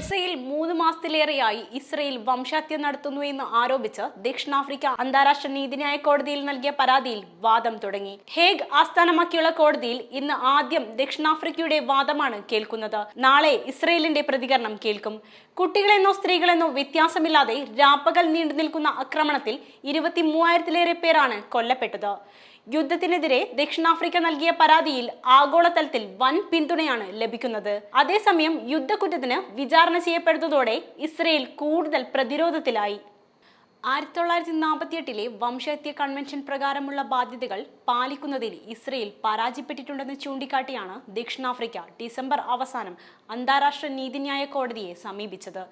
ഗസയിൽ മൂന്ന് മാസത്തിലേറെയായി ഇസ്രയേൽ വംശഹത്യ നടത്തുന്നു എന്ന് ആരോപിച്ച് ദക്ഷിണാഫ്രിക്ക അന്താരാഷ്ട്ര നീതിന്യായ കോടതിയിൽ നൽകിയ പരാതിയിൽ വാദം തുടങ്ങി. ഹേഗ് ആസ്ഥാനമാക്കിയുള്ള കോടതിയിൽ ഇന്ന് ആദ്യം ദക്ഷിണാഫ്രിക്കയുടെ വാദമാണ് കേൾക്കുന്നത്. നാളെ ഇസ്രയേലിന്റെ പ്രതികരണം കേൾക്കും. കുട്ടികളെന്നോ സ്ത്രീകളെന്നോ വ്യത്യാസമില്ലാതെ രാപ്പകൽ നീണ്ടു നിൽക്കുന്ന ആക്രമണത്തിൽ ഇരുപത്തി മൂവായിരത്തിലേറെ പേരാണ് കൊല്ലപ്പെട്ടത്. യുദ്ധത്തിനെതിരെ ദക്ഷിണാഫ്രിക്ക നൽകിയ പരാതിയിൽ ആഗോളതലത്തിൽ വൻ പിന്തുണയാണ് ലഭിക്കുന്നത്. അതേസമയം യുദ്ധക്കുറ്റത്തിന് വിചാരണ ചെയ്യപ്പെടുന്നതോടെ ഇസ്രയേൽ കൂടുതൽ പ്രതിരോധത്തിലായി. ആയിരത്തി തൊള്ളായിരത്തി നാൽപ്പത്തി എട്ടിലെ വംശഹത്യ കൺവെൻഷൻ പ്രകാരമുള്ള ബാധ്യതകൾ പാലിക്കുന്നതിൽ ഇസ്രയേൽ പരാജയപ്പെട്ടിട്ടുണ്ടെന്ന് ചൂണ്ടിക്കാട്ടിയാണ് ദക്ഷിണാഫ്രിക്ക ഡിസംബർ അവസാനം അന്താരാഷ്ട്ര നീതിന്യായ കോടതിയെ സമീപിച്ചത്.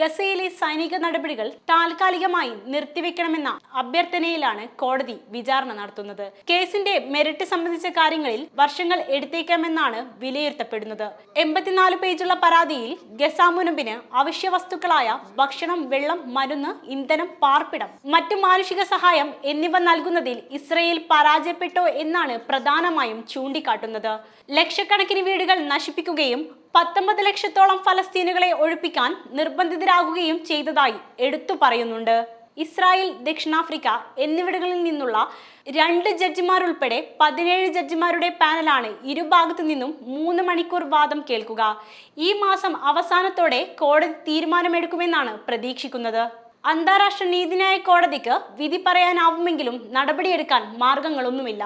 ഗസയിലെ സൈനിക നടപടികൾ താൽക്കാലികമായി നിർത്തിവെക്കണമെന്ന അഭ്യർത്ഥനയിലാണ് കോടതി വിചാരണ നടത്തുന്നത്. കേസിന്റെ മെറിറ്റ് സംബന്ധിച്ച കാര്യങ്ങളിൽ വർഷങ്ങൾ എടുത്തേക്കാമെന്നാണ് വിലയിരുത്തപ്പെടുന്നത്. എൺപത്തിനാല് പേജുള്ള പരാതിയിൽ ഗസ അവശ്യ വസ്തുക്കളായ ഭക്ഷണം വെള്ളം മരുന്ന് ഇന്ധനം പാർപ്പിടം മറ്റു മാനുഷിക സഹായം എന്നിവ നൽകുന്നതിൽ ഇസ്രയേൽ പരാജയപ്പെട്ടോ എന്നാണ് പ്രധാനമായും ചൂണ്ടിക്കാട്ടുന്നത്. ലക്ഷക്കണക്കിന് വീടുകൾ നശിപ്പിക്കുകയും പത്തൊമ്പത് ലക്ഷത്തോളം ഫലസ്തീനുകളെ ഒഴിപ്പിക്കാൻ നിർബന്ധിതരാകുകയും ചെയ്തതായി എടുത്തു പറയുന്നുണ്ട്. ഇസ്രായേൽ ദക്ഷിണാഫ്രിക്ക എന്നിവിടങ്ങളിൽ നിന്നുള്ള രണ്ട് ജഡ്ജിമാരുൾപ്പെടെ പതിനേഴ് ജഡ്ജിമാരുടെ പാനലാണ് ഇരുഭാഗത്തു നിന്നും മൂന്ന് മണിക്കൂർ വാദം കേൾക്കുക. ഈ മാസം അവസാനത്തോടെ കോടതി തീരുമാനമെടുക്കുമെന്നാണ് പ്രതീക്ഷിക്കുന്നത്. അന്താരാഷ്ട്ര നീതിന്യായ കോടതിക്ക് വിധി പറയാനാവുമെങ്കിലും നടപടിയെടുക്കാൻ മാർഗങ്ങളൊന്നുമില്ല.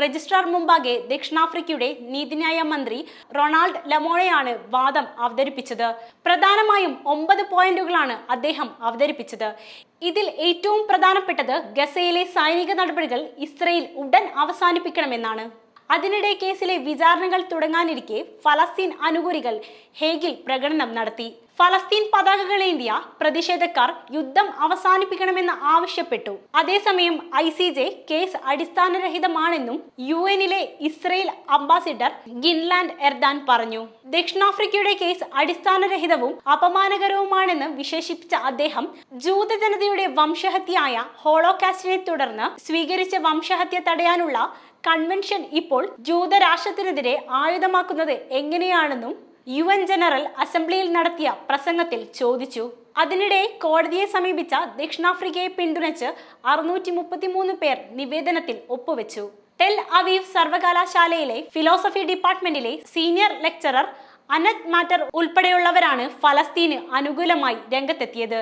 രജിസ്ട്രാർ മുമ്പാകെ ദക്ഷിണാഫ്രിക്കയുടെ നീതിന്യായ മന്ത്രി റൊണാൾഡ് ലമോണയാണ് വാദം അവതരിപ്പിച്ചത്. പ്രധാനമായും ഒമ്പത് പോയിന്റുകളാണ് അദ്ദേഹം അവതരിപ്പിച്ചത്. ഇതിൽ ഏറ്റവും പ്രധാനപ്പെട്ടത് ഗസയിലെ സൈനിക നടപടികൾ ഇസ്രയേൽ ഉടൻ അവസാനിപ്പിക്കണമെന്നാണ്. അതിനിടെ കേസിലെ വിചാരണകൾ തുടങ്ങാനിരിക്കെ ഫലസ്തീൻ അനുകൂലികൾ ഹേഗിൽ പ്രകടനം നടത്തി. ഫലസ്തീൻ പതാകകളേന്തിയ പ്രതിഷേധക്കാർ യുദ്ധം അവസാനിപ്പിക്കണമെന്ന് ആവശ്യപ്പെട്ടു. അതേസമയം ഐ സി ജെ കേസ് അടിസ്ഥാനരഹിതമാണെന്നും യു എനിലെ ഇസ്രയേൽ അംബാസിഡർ ഗിൻലാൻഡ് എർദാൻ പറഞ്ഞു. ദക്ഷിണാഫ്രിക്കയുടെ കേസ് അടിസ്ഥാനരഹിതവും അപമാനകരവുമാണെന്ന് വിശേഷിപ്പിച്ച അദ്ദേഹം ജൂതജനതയുടെ വംശഹത്യയായ ഹോളോകാസ്റ്റിനെ തുടർന്ന് സ്വീകരിച്ച വംശഹത്യ തടയാനുള്ള കൺവെൻഷൻ ഇപ്പോൾ ജൂതരാഷ്ട്രത്തിനെതിരെ ആയുധമാക്കുന്നത് എങ്ങനെയാണെന്നും യു എൻ ജനറൽ അസംബ്ലിയിൽ നടത്തിയ പ്രസംഗത്തിൽ ചോദിച്ചു അതിനിടെ കോടതിയെ സമീപിച്ച ദക്ഷിണാഫ്രിക്കയെ പിന്തുണച്ച് അറുന്നൂറ്റി മുപ്പത്തിമൂന്ന് പേർ നിവേദനത്തിൽ ഒപ്പുവെച്ചു. ടെൽ അവീവ് സർവകലാശാലയിലെ ഫിലോസഫി ഡിപ്പാർട്ട്മെന്റിലെ സീനിയർ ലെക്ചറർ അനത് മാറ്റർ ഉൾപ്പെടെയുള്ളവരാണ് ഫലസ്തീന് അനുകൂലമായി രംഗത്തെത്തിയത്.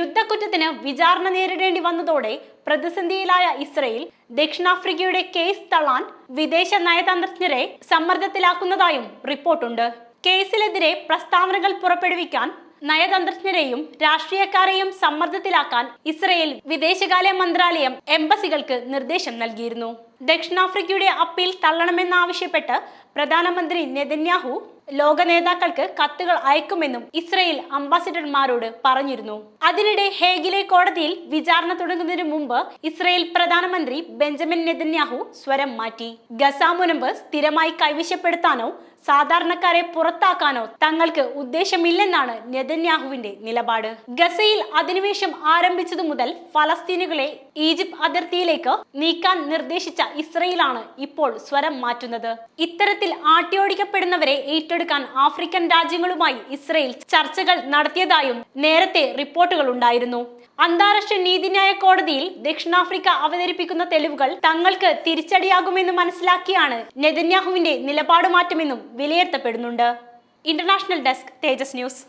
യുദ്ധക്കുറ്റത്തിന് വിചാരണ നേരിടേണ്ടി വന്നതോടെ പ്രതിസന്ധിയിലായ ഇസ്രയേൽ ദക്ഷിണാഫ്രിക്കയുടെ കേസ് തള്ളാൻ വിദേശ നയതന്ത്രജ്ഞരെ സമ്മർദ്ദത്തിലാക്കുന്നതായും റിപ്പോർട്ടുണ്ട്. കേസിലെതിരെ പ്രസ്താവനകൾ പുറപ്പെടുവിക്കാൻ നയതന്ത്രജ്ഞരെയും രാഷ്ട്രീയക്കാരെയും സമ്മർദ്ദത്തിലാക്കാൻ ഇസ്രയേൽ വിദേശകാര്യ മന്ത്രാലയം എംബസികൾക്ക് നിർദ്ദേശം നൽകിയിരുന്നു. ദക്ഷിണാഫ്രിക്കയുടെ അപ്പീൽ തള്ളണമെന്നാവശ്യപ്പെട്ട് പ്രധാനമന്ത്രി നെതന്യാഹു ലോക നേതാക്കൾക്ക് കത്തുകൾ അയക്കുമെന്നും ഇസ്രയേൽ അംബാസിഡർമാരോട് പറഞ്ഞിരുന്നു. അതിനിടെ ഹേഗിലെ കോടതിയിൽ വിചാരണ തുടങ്ങുന്നതിന് മുമ്പ് ഇസ്രയേൽ പ്രധാനമന്ത്രി ബെഞ്ചമിൻ നെതന്യാഹു സ്വരം മാറ്റി. ഗസ മുനമ്പ് സ്ഥിരമായി കൈവശപ്പെടുത്താനോ സാധാരണക്കാരെ പുറത്താക്കാനോ തങ്ങൾക്ക് ഉദ്ദേശമില്ലെന്നാണ് നെതന്യാഹുവിന്റെ നിലപാട്. ഗസയിൽ അധിനിവേശം ആരംഭിച്ചതു മുതൽ ഫലസ്തീനുകളെ ഈജിപ്ത് അതിർത്തിയിലേക്ക് നീക്കാൻ നിർദ്ദേശിച്ച ഇസ്രയേലാണ് ഇപ്പോൾ സ്വരം മാറ്റുന്നത്. ഇത്തരത്തിൽ ആട്ടിയോടിക്കപ്പെടുന്നവരെ ഏറ്റെടുക്കാൻ ആഫ്രിക്കൻ രാജ്യങ്ങളുമായി ഇസ്രയേൽ ചർച്ചകൾ നടത്തിയതായും നേരത്തെ റിപ്പോർട്ടുകൾ ഉണ്ടായിരുന്നു. അന്താരാഷ്ട്ര നീതിന്യായ കോടതിയിൽ ദക്ഷിണാഫ്രിക്ക അവതരിപ്പിക്കുന്ന തെളിവുകൾ തങ്ങൾക്ക് തിരിച്ചടിയാകുമെന്ന് മനസ്സിലാക്കിയാണ് നെതന്യാഹുവിന്റെ നിലപാട് മാറ്റമെന്നും വിലയിരുത്തപ്പെടുന്നുണ്ട്. International desk Tejas news.